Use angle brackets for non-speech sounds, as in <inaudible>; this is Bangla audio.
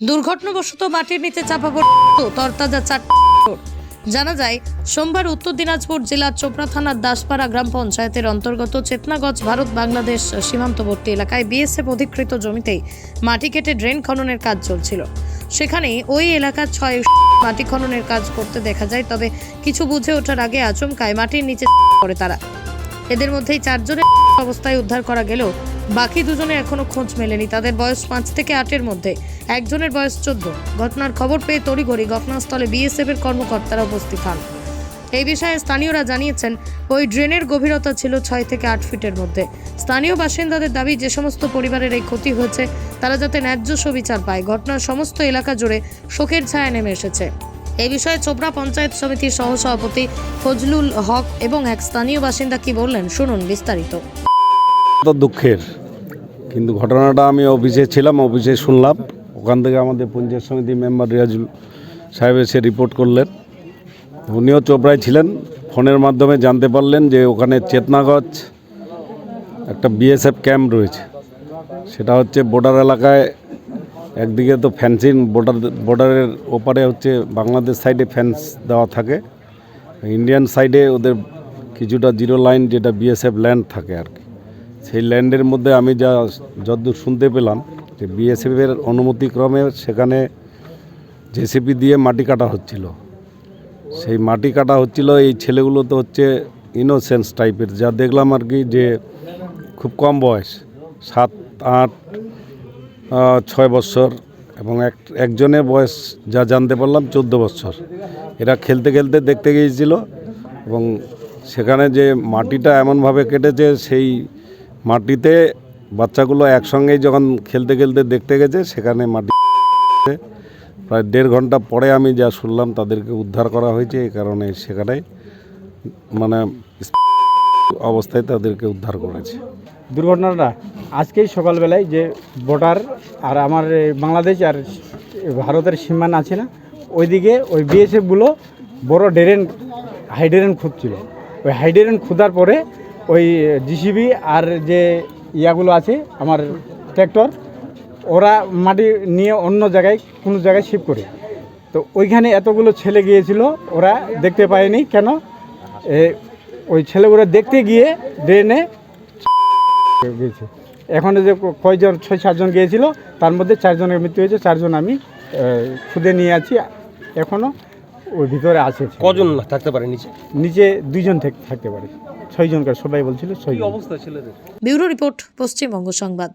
দুর্ঘটনাবশত মাটির নিচে চাপা পড়ল তরতাজা চার জানা যায়, সোমবার উত্তর দিনাজপুর জেলার চোপড়া থানার দাসপাড়া গ্রাম পঞ্চায়েতের অন্তর্গত চেতনাগঞ্জ, ভারত বাংলাদেশ সীমান্তবর্তী এলাকায় বিএসএফ অধিকৃত জমিতেই মাটি কেটে ড্রেন খননের কাজ চলছিল। সেখানে ওই এলাকার ছয় মাটি খননের কাজ করতে দেখা যায়, তবে কিছু বুঝে ওঠার আগে আচমকায় মাটির নিচে পড়ে তারা। এদের মধ্যেই চারজনের <laughs> অবস্থায় উদ্ধার করা গেলেও বাকি দুজনে এখনও খোঁজ মেলেনি। তাদের বয়স পাঁচ থেকে আটের মধ্যে। একজনের বয়স চোদ্দ। ঘটনার খবর পেয়ে তড়িঘড়ি ঘটনাস্থলে বিএসএফ এর কর্মকর্তারা উপস্থিত হন। এই বিষয়ে স্থানীয়রা জানিয়েছেন, ওই ড্রেনের গভীরতা ছিল ছয় থেকে আট ফিটের মধ্যে। স্থানীয় বাসিন্দাদের দাবি, যে সমস্ত পরিবারের এই ক্ষতি হয়েছে, তারা যাতে ন্যায্য সুবিচার পায়। ঘটনার সমস্ত এলাকা জুড়ে শোকের ছায়া নেমে এসেছে। এই বিষয়ে চোপড়া পঞ্চায়েত সমিতির সহসভাপতি ফজলুল হক এবং এক স্থানীয় বাসিন্দা কি বললেন, শুনুন বিস্তারিত। দুঃখের, কিন্তু ঘটনাটা আমি অফিসে ছিলাম, অফিসে শুনলাম। ওখান থেকে আমাদের পঞ্চায়েত সমিতি মেম্বার রিয়াজুল সাহেব এসে রিপোর্ট করলেন। উনিও চোপড়ায় ছিলেন, ফোনের মাধ্যমে জানতে পারলেন যে ওখানে চেতনাগঞ্জ একটা বিএসএফ ক্যাম্প রয়েছে। সেটা হচ্ছে বর্ডার এলাকায় একদিকে তো ফ্যান্সিং বর্ডার বর্ডারের ওপারে হচ্ছে বাংলাদেশ সাইডে ফ্যান্স দেওয়া থাকে। ইন্ডিয়ান সাইডে ওদের কিছুটা জিরো লাইন যেটা বিএসএফ ল্যান্ড থাকে আর কি। সেই ল্যান্ডের মধ্যে আমি যা যতদূর শুনতে পেলাম যে বিএসএফের অনুমতিক্রমে সেখানে জেসিপি দিয়ে মাটি কাটা হচ্ছিল। সেই মাটি কাটা হচ্ছিল, এই ছেলেগুলো তো হচ্ছে ইনোসেন্স টাইপের যা দেখলাম আর কি যে খুব কম বয়স, সাত, আট ছয় বছর এবং এক একজনের বয়স যা জানতে পারলাম, চোদ্দ বছর। এরা খেলতে খেলতে দেখতে গিয়েছিল এবং সেখানে যে মাটিটা এমনভাবে কেটেছে, সেই মাটিতে বাচ্চাগুলো একসঙ্গেই যখন খেলতে খেলতে দেখতে গেছে, সেখানে মাটি প্রায় দেড় ঘণ্টা পরে আমি যা শুনলাম, তাদেরকে উদ্ধার করা হয়েছে। এই কারণে সেখানে মানে অবস্থায় তাদেরকে উদ্ধার করেছে। দুর্ঘটনাটা? আজকেই সকালবেলায় যে বর্ডার আর আমার বাংলাদেশ আর ভারতের সীমানা আছে না, ওইদিকে ওই বিএসএফগুলো বড় ড্রেন হাই ড্রেন খুঁজছিল। ওই হাই ড্রেন খোঁদার পরে ওই জিসিবি আর যে ইয়াগুলো আছে, আমার ট্র্যাক্টর ওরা মাটি নিয়ে অন্য জায়গায়, কোনো জায়গায় শিফট করে। তো ওইখানে এতগুলো ছেলে গিয়েছিল, ওরা দেখতে পায়নি। কেন? ওই ছেলেগুলো দেখতে গিয়ে ড্রেনে গিয়েছে। এখন যে কয়জন ছয় সাতজন গিয়েছিল তার মধ্যে চারজনের মৃত্যু হয়েছে চারজন আমি খুঁজে খুদে নিয়ে আছি এখনও ওই ভিতরে আছে। কজন থাকতে পারে নিচে? নিচে দুইজন থাক- থাকতে পারে। ছয়জনকার সবাই বলছিল ছয় অবস্থা ছিল ব্যুরো রিপোর্ট পশ্চিমবঙ্গ সংবাদ।